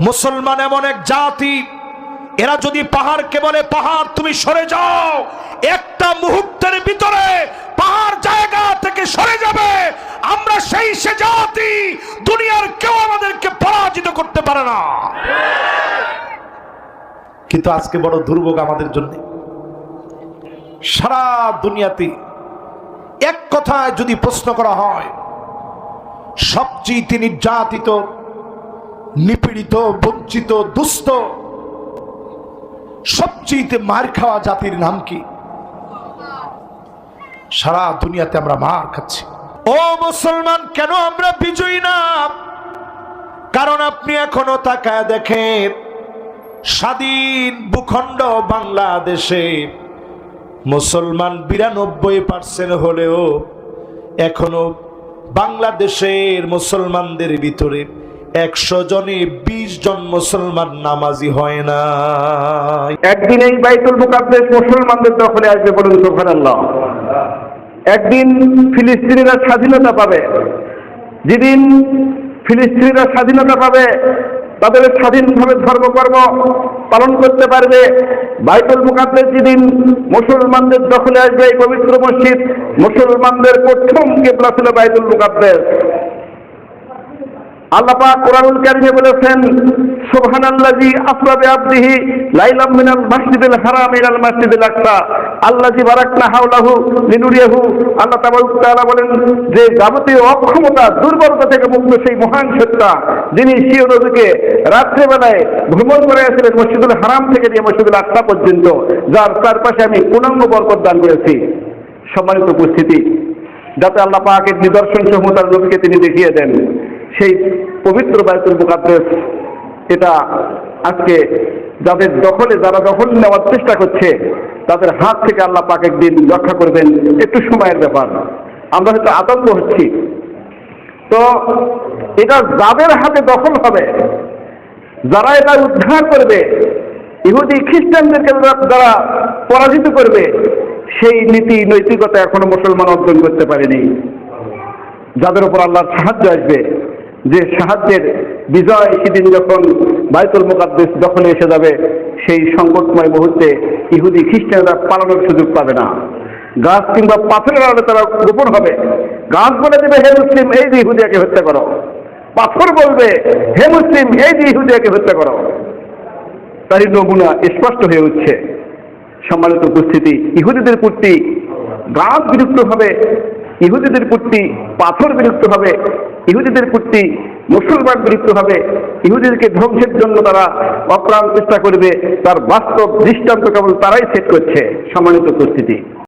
মুসলমান এমন এক জাতি, এরা যদি পাহাড়কে বলে, পাহাড়, তুমি সরে যাও। একটা মুহূর্তের ভিতরে পাহাড় জায়গা থেকে সরে যাবে। আমরা সেই সে জাতি, দুনিয়ার কেউ আমাদেরকে পরাজিত করতে পারে না। কিন্তু আজকে বড় দুর্ভোগ আমাদের জন্য। সারা দুনিয়াতে এক কথায় যদি প্রশ্ন করা হয়, সবচেয়ে নির্যাতিত নিপীড়িত, বঞ্চিত, দুস্থ সবচেয়ে মার খাওয়া জাতির নাম কি? সারা দুনিয়াতে আমরা মার খাচ্ছি। ও মুসলমান, কেন আমরা বিজয়ী না? কারণ আপনি এখনও তাকায় দেখেন, স্বাধীন ভূখণ্ড বাংলাদেশে মুসলমান বিরানব্বই পার্সেন্ট হলেও এখনও বাংলাদেশের মুসলমানদের ভিতরে একশো জনে বিশ জন মুসলমান নামাজি হয় না। একদিন এই বাইতুল মুকাদ্দেস মুসলমানদের দখলে আসবে বলুন সুবহানাল্লাহ। একদিন ফিলিস্তিনিরা স্বাধীনতা পাবে। যেদিন ফিলিস্তিনিরা স্বাধীনতা পাবে, তাদের স্বাধীনভাবে ধর্মকর্ম পালন করতে পারবে। বাইতুল মুকাদ্দেস যেদিন মুসলমানদের দখলে আসবে এই পবিত্র মসজিদ, মুসলমানদের প্রথম কেবলা ছিল বাইতুল মুকাদ্দেস। আল্লাহ পাক কোরআনুল কারিমে বলেছেন, সুবহানাল্লাযী আসরা বিআবদিহি লাইলাম মিনাল মাসজিদিল হারাম ইলাল মাসজিদিল আকসা। আল্লাযী বারাকনা হাওলাহু লিনুরিয়াহু। আল্লাহ তাআলা বলেন যে, যাবতীয় অক্ষমতা, দুর্বলতা থেকে মুক্ত সেই মহান সত্তা, যিনি সিও নদীকে রাত্রেবেলায় ভ্রমণ করে আসছিলেন মসজিদুল হারাম থেকে নিয়ে মসজিদুল আকসা পর্যন্ত, যার চারপাশে আমি পূর্ণাঙ্গ বরকত দান করেছি। সম্মানিত উপস্থিতি, যাতে আল্লাহ পাকের নিদর্শন সমূহ তার নবীকে তিনি দেখিয়ে দেন। সেই পবিত্র বায়তুল মুকাদ্দেস, এটা আজকে যাদের দখলে, যারা দখল নেওয়ার চেষ্টা করছে, তাদের হাত থেকে আল্লাহ পাক একদিন রক্ষা করবেন। একটু সময়ের ব্যাপার। আমরা হয়তো আতঙ্ক হচ্ছি। তো এটা যাদের হাতে দখল হবে, যারা এটা উদ্ধার করবে, ইহুদি, খ্রিস্টানদেরকে যারা পরাজিত করবে, সেই নীতি, নৈতিকতা এখনও মুসলমান অর্জন করতে পারেনি। যাদের উপর আল্লাহর সাহায্য আসবে যে সাহায্যের বিজয় সেদিন যখন বাইতুল মুকাদ্দেস দখলে এসে যাবে, সেই সংকটময় মুহূর্তে ইহুদি খ্রিস্টানরা পালানোর সুযোগ পাবে না। গাছ কিংবা পাথরের আড়ালে তারা গোপন হবে। গাছ বলে দেবে, হে মুসলিম, এই যে ইহুদিয়াকে হত্যা করো। পাথর বলবে, হে মুসলিম, এই যে ইহুদিয়াকে হত্যা করো। তারই নমুনা স্পষ্ট হয়ে উঠছে। সম্মানিত উপস্থিতি, ইহুদিদের প্রতি গাছ হবে। ইহুদিদের প্রতি পাথর বিলুপ্ত হবে, ইহুদিদের প্রতি মুসলমান বিলুপ্ত হবে, ইহুদিদেরকে ধ্বংসের জন্য তারা অপ্রাণ চেষ্টা করবে, তার বাস্তব দৃষ্টান্ত কেবল তারাই সেট করছে সম্মানিত উপস্থিতি।